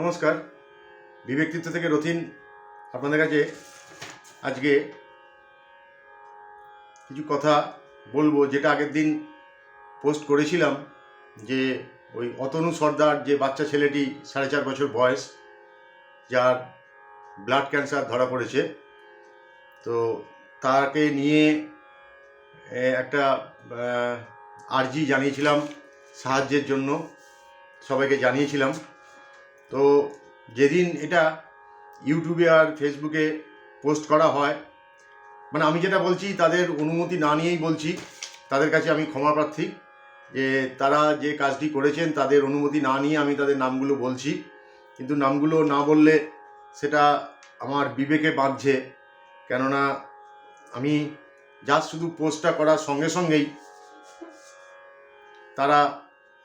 নমস্কার। বিবেকতীর্থ থেকে রথিন আপনাদের কাছে আজকে কিছু কথা বলব, যেটা আগের দিন পোস্ট করেছিলাম যে ওই অতনু সর্দার যে বাচ্চা ছেলেটি সাড়ে চার বছর বয়স, যার ব্লাড ক্যান্সার ধরা পড়েছে। তো তাকে নিয়ে একটা আর্জি জানিয়েছিলাম সাহায্যের জন্য, সবাইকে জানিয়েছিলাম। তো যেদিন এটা ইউটিউবে আর ফেসবুকে পোস্ট করা হয় মানে আমি যেটা বলছি, তাদের অনুমতি না নিয়েই বলছি, তাদের কাছে আমি ক্ষমা প্রার্থী, যে তারা যে কাজটি করেছেন, তাদের অনুমতি না নিয়ে আমি তাদের নামগুলো বলছি। কিন্তু নামগুলো না বললে সেটা আমার বিবেকে বাঁধছে, কেননা আমি যা শুধু পোস্টটা করার সঙ্গে সঙ্গেই তারা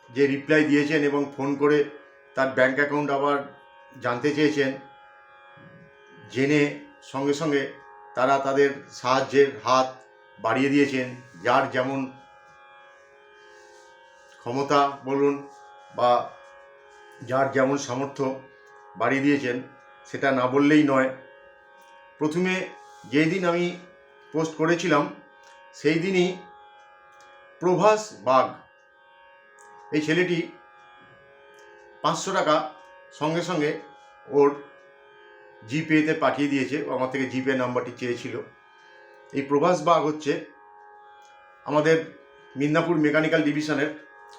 যে রিপ্লাই দিয়েছেন এবং ফোন করে তার ব্যাংক অ্যাকাউন্ট আবার জানতে চেয়েছেন। জেনে সঙ্গে সঙ্গে তারা তাদের সাহায্যের হাত বাড়িয়ে দিয়েছেন। যার যেমন ক্ষমতা বলুন বা যার যেমন সামর্থ্য বাড়িয়ে দিয়েছেন, সেটা না বললেই নয়। প্রথমে যেই দিন আমি পোস্ট করেছিলাম সেই দিনই প্রভাস বাগ, এই ছেলেটি পাঁচশো টাকা সঙ্গে সঙ্গে ওর জিপেতে পাঠিয়ে দিয়েছে আমার থেকে জিপে নাম্বারটি চেয়েছিল। এই প্রভাস বাগ হচ্ছে আমাদের মিদনাপুর মেকানিক্যাল ডিভিশনের,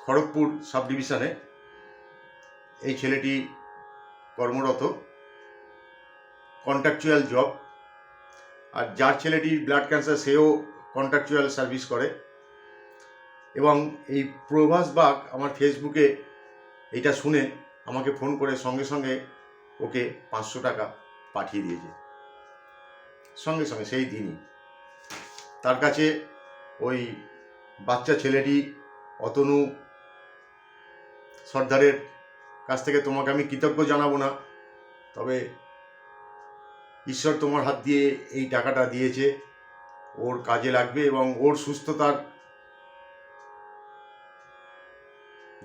খড়গপুর সাব ডিভিশনে এই ছেলেটি কর্মরত কন্ট্রাকচুয়াল জব আর যার ছেলেটির ব্লাড ক্যান্সার সেও কন্ট্রাকচুয়াল সার্ভিস করে। এবং এই প্রভাস বাগ আমার ফেসবুকে এটা শুনে আমাকে ফোন করে সঙ্গে সঙ্গে ওকে পাঁচশো টাকা পাঠিয়ে দিয়েছে। সঙ্গে সঙ্গে সেই দিনই। তার কাছে ওই বাচ্চা ছেলেটি অতনু সর্দারের কাছ থেকে তোমাকে আমি কৃতজ্ঞ জানাব না, তবে ঈশ্বর তোমার হাত দিয়ে এই টাকাটা দিয়েছে। ওর কাজে লাগবে এবং ওর সুস্থতার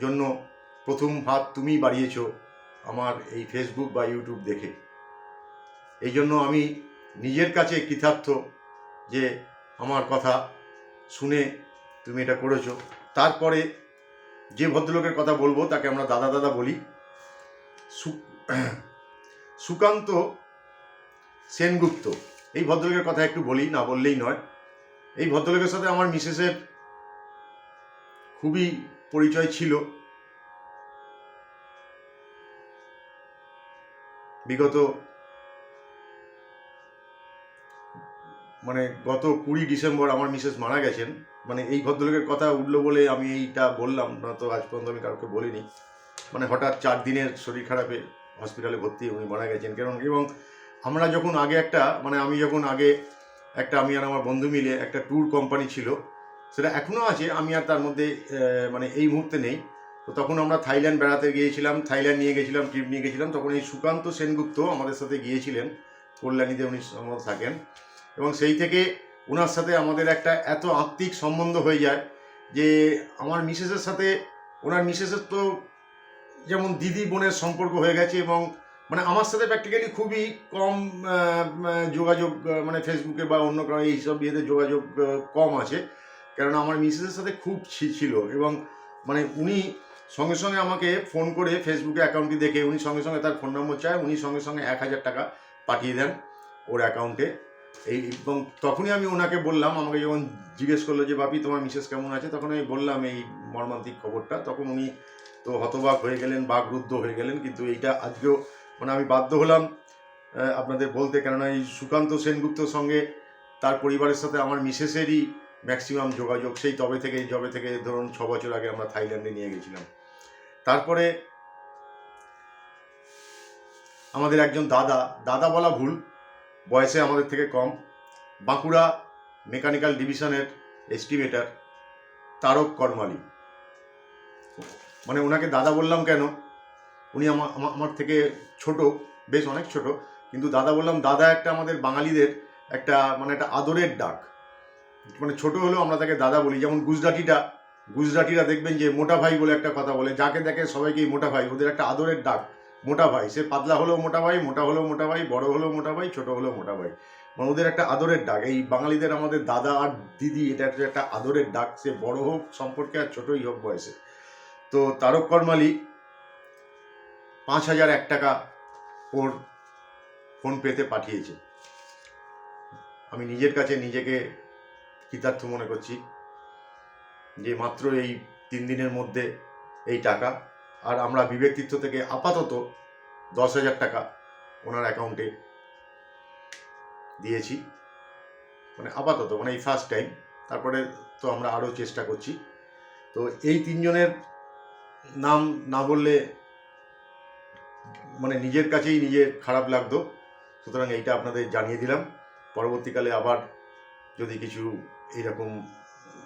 জন্য প্রথম হাত তুমি বাড়িয়েছ আমার এই ফেসবুক বা ইউটিউব দেখে। এই জন্য আমি নিজের কাছে কৃতার্থ যে আমার কথা শুনে তুমি এটা করেছ। তারপরে যে ভদ্রলোকের কথা বলব তাকে আমরা দাদা দাদা বলি। সুকান্ত সেনগুপ্ত। এই ভদ্রলোকের কথা একটু বলি, না বললেই নয়। এই ভদ্রলোকের সাথে আমার মিসেসের খুবই পরিচয় ছিল। বিগত মানে গত কুড়ি ডিসেম্বর আমার মিসেস মারা গেছেন। মানে এই ভদ্রলোকের কথা উঠল বলে আমি এইটা বললাম, না তো আজ পর্যন্ত আমি কাউকে বলিনি। মানে হঠাৎ চার দিনের শরীর খারাপে হসপিটালে ভর্তি উনি মারা গেছেন। কারণ এবং আমরা যখন আগে একটা মানে আমি যখন আগে একটা, আমি আর আমার বন্ধু মিলে একটা ট্যুর কোম্পানি ছিল, সেটা এখনও আছে, আমি আর তার মধ্যে মানে এই মুহূর্তে নেই। তো তখন আমরা থাইল্যান্ড বেড়াতে গিয়েছিলাম, থাইল্যান্ড নিয়ে গেছিলাম, ট্রিপ নিয়ে গেছিলাম। তখন এই সুকান্ত সেনগুপ্ত আমাদের সাথে গিয়েছিলেন, কল্যাণীতে উনি থাকেন। এবং সেই থেকে ওনার সাথে আমাদের একটা এত আত্মিক সম্বন্ধ হয়ে যায় যে আমার মিসেসের সাথে, ওনার মিসেসের তো যেমন দিদি বোনের সম্পর্ক হয়ে গেছে এবং মানে আমার সাথে প্র্যাকটিক্যালি খুবই কম যোগাযোগ মানে ফেসবুকে বা অন্য কারও এইসব ইয়েতে যোগাযোগ কম আছে। কেননা আমার মিসেসের সাথে খুব ছিল এবং মানে উনি সঙ্গে সঙ্গে আমাকে ফোন করে ফেসবুকে অ্যাকাউন্টটি দেখে উনি সঙ্গে সঙ্গে তার ফোন নম্বর চায়, উনি সঙ্গে সঙ্গে এক হাজার টাকা পাঠিয়ে দেন ওর অ্যাকাউন্টে এই এবং তখনই আমি ওনাকে বললাম, আমাকে যখন জিজ্ঞেস করল যে, বাপি, তোমার মিসেস কেমন আছে? তখন আমি বললাম এই মর্মান্তিক খবরটা। তখন উনি তো হতবাক হয়ে গেলেন, বাকরুদ্ধ হয়ে গেলেন, কিন্তু এইটা আজকেও মানে আমি বাধ্য হলাম আপনাদের বলতে। কেননা এই সুকান্ত সেনগুপ্তর সঙ্গে তার পরিবারের সাথে আমার মিসেসেরই ম্যাক্সিমাম যোগাযোগ, সেই তবে থেকে জবে থেকে ধরুন ছ বছর আগে আমরা থাইল্যান্ডে নিয়ে গেছিলাম। তারপরে আমাদের একজন দাদা দাদা বলা ভুল, বয়সে আমাদের থেকে কম, বাঁকুড়া মেকানিক্যাল ডিভিশনের এস্টিমেটার, তারক কর্মালি। মানে ওনাকে দাদা বললাম কেন? উনি আমা- আমা- আমার থেকে ছোট, বেশ অনেক ছোট, কিন্তু দাদা বললাম, দাদা একটা আমাদের বাঙালিদের একটা মানে একটা আদরের ডাক। মানে ছোট হলেও আমরা তাকে দাদা বলি, যেমন গুজরাটিটা। গুজরাটিরা দেখবেন যে মোটা ভাই বলে একটা কথা বলে, যাকে দেখে সবাইকেই মোটা ভাই, ওদের একটা আদরের ডাক, মোটা ভাই। সে পাতলা হলেও মোটা ভাই, মোটা হলেও মোটা ভাই, বড় হলেও মোটা ভাই, ছোট হলেও মোটা ভাই। মানে ওদের একটা আদরের ডাক। এই বাঙালিদের আমাদের দাদা আর দিদি, এটা একটা একটা আদরের ডাক। সে বড় হোক, সম্পর্কে আর ছোটই হোক বয়সে। তো তারক কর্মালি পাঁচ হাজার এক টাকা ওর ফোন পেতে পাঠিয়েছে। আমি নিজের কাছে নিজেকে কৃতার্থ মনে করছি যে মাত্র এই তিন দিনের মধ্যে এই টাকা, আর আমরা বিবেক তীর্থ থেকে আপাতত দশ হাজার টাকা ওনার অ্যাকাউন্টে দিয়েছি। মানে আপাতত মানে এই ফার্স্ট টাইম তারপরে তো আমরা আরও চেষ্টা করছি। তো এই তিনজনের নাম না বললে মানে নিজের কাছেই নিজের খারাপ লাগতো। সুতরাং এইটা আপনাদের জানিয়ে দিলাম। পরবর্তীকালে আবার যদি কিছু এইরকম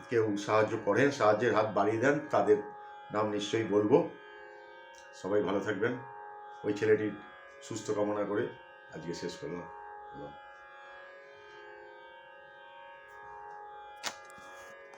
কেউ সাহায্য করেন, সাহায্যের হাত বাড়িয়ে দেন, তাদের নাম নিশ্চয়ই বলব। সবাই ভালো থাকবেন। ওই ছেলেটির সুস্থ কামনা করে আজকে শেষ করলাম।